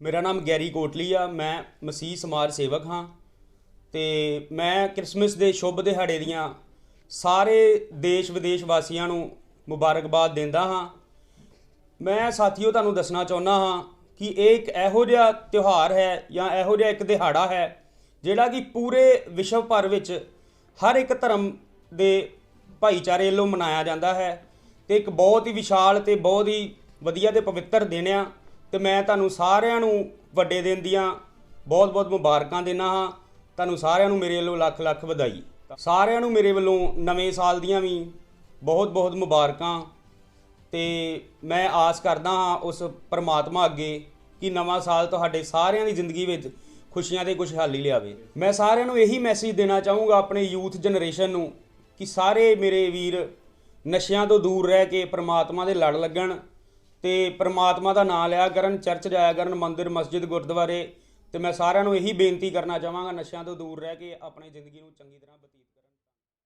ਮੇਰਾ ਨਾਮ ਗੈਰੀ ਕੋਟਲੀ ਆ, ਮੈਂ ਮਸੀਹ ਸਮਾਜ ਸੇਵਕ ਹਾਂ ਤੇ ਮੈਂ ਕ੍ਰਿਸਮਸ ਦੇ ਸ਼ੁਭ ਦਿਹਾੜੇ ਦੀਆਂ ਸਾਰੇ ਦੇਸ਼ ਵਿਦੇਸ਼ ਵਾਸੀਆਂ ਨੂੰ ਮੁਬਾਰਕਬਾਦ ਦਿੰਦਾ ਹਾਂ। ਮੈਂ ਸਾਥੀਓ, ਤੁਹਾਨੂੰ ਦੱਸਣਾ ਚਾਹੁੰਦਾ ਹਾਂ ਕਿ ਇਹ ਇੱਕ ਇਹੋ ਜਿਹਾ ਤਿਉਹਾਰ ਹੈ ਜਾਂ ਇਹੋ ਜਿਹਾ ਇੱਕ ਦਿਹਾੜਾ ਹੈ ਜਿਹੜਾ ਕਿ ਪੂਰੇ ਵਿਸ਼ਵ ਭਰ ਵਿੱਚ ਹਰ ਇੱਕ ਧਰਮ ਦੇ ਭਾਈਚਾਰੇ ਵੱਲੋਂ ਮਨਾਇਆ ਜਾਂਦਾ ਹੈ ਤੇ ਇੱਕ ਬਹੁਤ ਹੀ ਵਿਸ਼ਾਲ ਤੇ ਬਹੁਤ ਹੀ ਵਧੀਆ ਤੇ ਪਵਿੱਤਰ ਦਿਨ ਆ। ਤੇ ਮੈਂ ਤੁਹਾਨੂੰ ਸਾਰਿਆਂ ਨੂੰ ਵੱਡੇ ਦਿਨ ਦੀਆਂ ਬਹੁਤ-ਬਹੁਤ ਮੁਬਾਰਕਾਂ ਦਿੰਦਾ ਹਾਂ। ਤੁਹਾਨੂੰ ਸਾਰਿਆਂ ਨੂੰ ਮੇਰੇ ਵੱਲੋਂ ਲੱਖ ਲੱਖ ਵਧਾਈ। ਸਾਰਿਆਂ ਨੂੰ ਮੇਰੇ ਵੱਲੋਂ ਨਵੇਂ ਸਾਲ ਦੀਆਂ ਵੀ ਬਹੁਤ-ਬਹੁਤ ਮੁਬਾਰਕਾਂ। ਤੇ ਮੈਂ ਆਸ ਕਰਦਾ ਹਾਂ ਉਸ ਪਰਮਾਤਮਾ ਅੱਗੇ ਕਿ ਨਵਾਂ ਸਾਲ ਤੁਹਾਡੇ ਸਾਰਿਆਂ ਦੀ ਜ਼ਿੰਦਗੀ ਵਿੱਚ ਖੁਸ਼ੀਆਂ ਤੇ ਖੁਸ਼ਹਾਲੀ ਲਿਆਵੇ। ਮੈਂ ਸਾਰਿਆਂ ਨੂੰ ਇਹੀ ਮੈਸੇਜ ਦੇਣਾ ਚਾਹੂੰਗਾ ਆਪਣੇ ਯੂਥ ਜਨਰੇਸ਼ਨ ਨੂੰ ਕਿ ਸਾਰੇ ਮੇਰੇ ਵੀਰ ਨਸ਼ਿਆਂ ਤੋਂ ਦੂਰ ਰਹਿ ਕੇ ਪਰਮਾਤਮਾ ਦੇ ਲੜ ਲੱਗਣ। ਤੇ ਪ੍ਰਮਾਤਮਾ ਦਾ ਨਾਮ ਲਿਆ ਕਰਨ, ਚਰਚ ਜਾਇਆ ਕਰਨ, ਮੰਦਿਰ, ਮਸਜਿਦ, ਗੁਰਦੁਆਰੇ। ਤੇ ਮੈਂ ਸਾਰਿਆਂ ਨੂੰ ਇਹੀ ਬੇਨਤੀ ਕਰਨਾ ਚਾਹਾਂਗਾ, ਨਸ਼ਿਆਂ ਤੋਂ ਦੂਰ ਰਹਿ ਕੇ ਆਪਣੀ ਜ਼ਿੰਦਗੀ ਨੂੰ ਚੰਗੀ ਤਰ੍ਹਾਂ ਬਤੀਤ